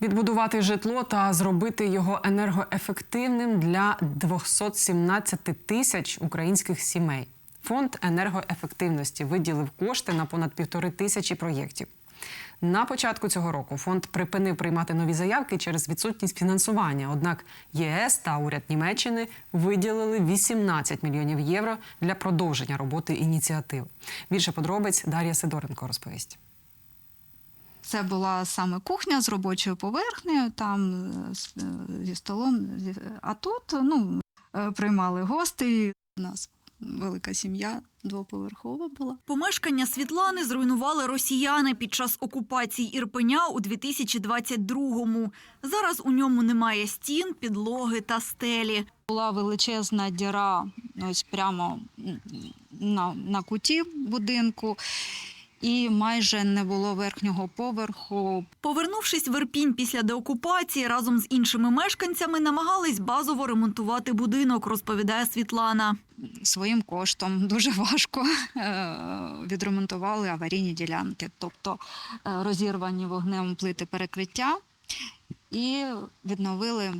Відбудувати житло та зробити його енергоефективним для 217 тисяч українських сімей. Фонд енергоефективності виділив кошти на понад півтори тисячі проєктів. На початку цього року фонд припинив приймати нові заявки через відсутність фінансування. Однак ЄС та уряд Німеччини виділили 18 мільйонів євро для продовження роботи ініціативи. Більше подробиць Дар'я Сидоренко розповість. Це була саме кухня з робочою поверхнею, там е, е, зі столом. А тут ну, е, приймали гостей. У нас велика сім'я двоповерхова була. Помешкання Світлани зруйнували росіяни під час окупації Ірпеня у 2022-му. Зараз у ньому немає стін, підлоги та стелі. Була величезна діра ось прямо на, на куті будинку, і майже не було верхнього поверху. Повернувшись в Ірпінь після деокупації, разом з іншими мешканцями намагались базово ремонтувати будинок, розповідає Світлана. своїм коштом дуже важко е, відремонтували аварійні ділянки, тобто е, розірвані вогнем плити перекриття і відновили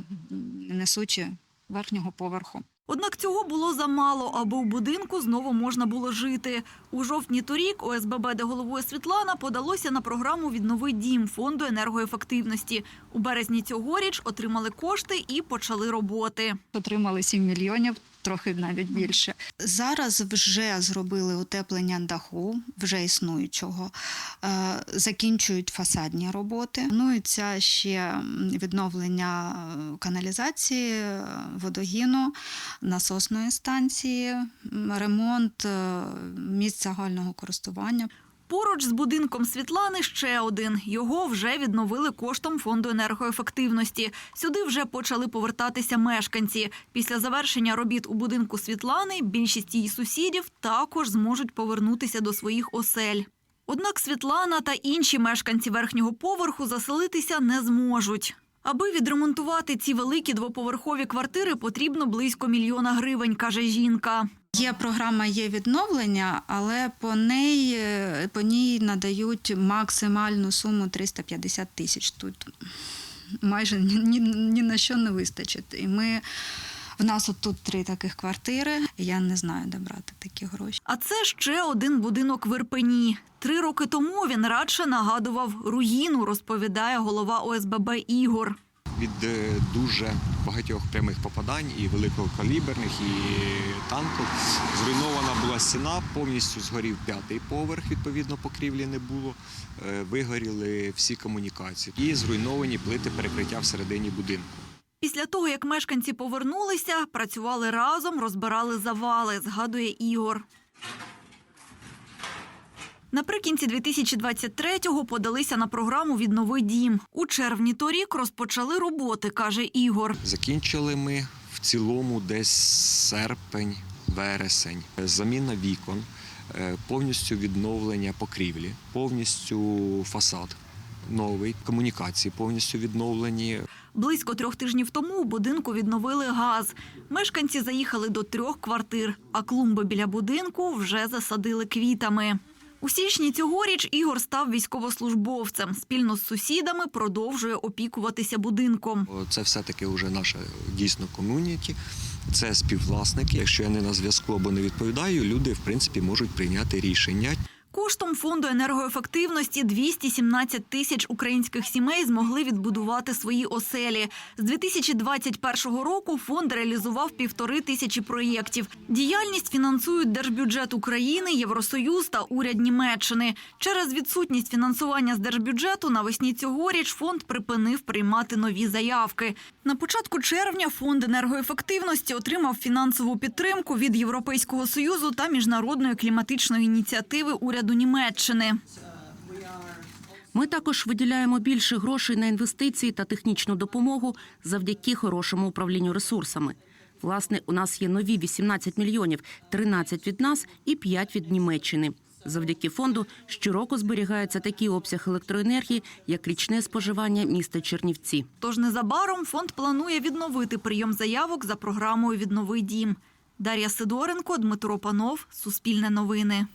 несучі верхнього поверху. Однак цього було замало, аби у будинку знову можна було жити. У жовтні торік ОСББ, де головує Світлана, подалося на програму «Віднови дім фонду енергоефективності. У березні цьогоріч отримали кошти і почали роботи. Отримали 7 мільйонів, трохи навіть більше. Зараз вже зробили утеплення даху, вже існуючого. Е, Закінчують фасадні роботи. Планується ще відновлення е, каналізації, е, водогіну, насосної станції, ремонт місць загального користування. Поруч з будинком Світлани ще один. Його вже відновили коштом фонду енергоефективності. Сюди вже почали повертатися мешканці. Після завершення робіт у будинку Світлани більшість її сусідів також зможуть повернутися до своїх осель. Однак Світлана та інші мешканці верхнього поверху заселитися не зможуть. Аби відремонтувати ці великі двоповерхові квартири, потрібно близько мільйона гривень, каже жінка. Є програма є відновлення, але по неї по ній надають максимальну суму 350 тисяч. Тут майже ні, ні на що не вистачить. І ми в нас от тут три таких квартири. Я не знаю, де брати такі гроші. А це ще один будинок в Ірпені. Три роки тому він радше нагадував руїну, розповідає голова ОСББ Ігор. Від е, дуже багатьох прямих попадань і великокаліберних, і танків. Зруйнована була стіна, повністю згорів п'ятий поверх, відповідно, покрівлі не було. Е, Вигоріли всі комунікації і зруйновані плити перекриття всередині будинку. Після того, як мешканці повернулися, працювали разом, розбирали завали, згадує Ігор. Наприкінці 2023-го подалися на програму Віднови дім. У червні торік розпочали роботи, каже Ігор. Закінчили ми в цілому десь серпень, вересень. Заміна вікон, е, повністю відновлення покрівлі, повністю фасад новий, комунікації повністю відновлені. Близько трьох тижнів тому у будинку відновили газ. Мешканці заїхали до трьох квартир, а клумби біля будинку вже засадили квітами. У січні цьогоріч Ігор став військовослужбовцем. Спільно з сусідами продовжує опікуватися будинком. Це все-таки вже наше дійсно ком'юніті. Це співвласники. Якщо я не на зв'язку або не відповідаю, люди в принципі можуть прийняти рішення. Коштом фонду енергоефективності 217 тисяч українських сімей змогли відбудувати свої оселі. З 2021 року фонд реалізував півтори тисячі проєктів. Діяльність фінансують Держбюджет України, Євросоюз та уряд Німеччини. Через відсутність фінансування з держбюджету навесні цьогоріч фонд припинив приймати нові заявки. На початку червня фонд енергоефективності отримав фінансову підтримку від Європейського союзу та міжнародної кліматичної ініціативи уряду Німеччини. Ми також виділяємо більше грошей на інвестиції та технічну допомогу завдяки хорошому управлінню ресурсами. Власне, у нас є нові 18 мільйонів, 13 від нас і 5 від Німеччини. Завдяки фонду щороку зберігається такий обсяг електроенергії, як річне споживання міста Чернівці. Тож незабаром фонд планує відновити прийом заявок за програмою Віднови дім. Дар'я Сидоренко, Дмитро Панов, Суспільне новини.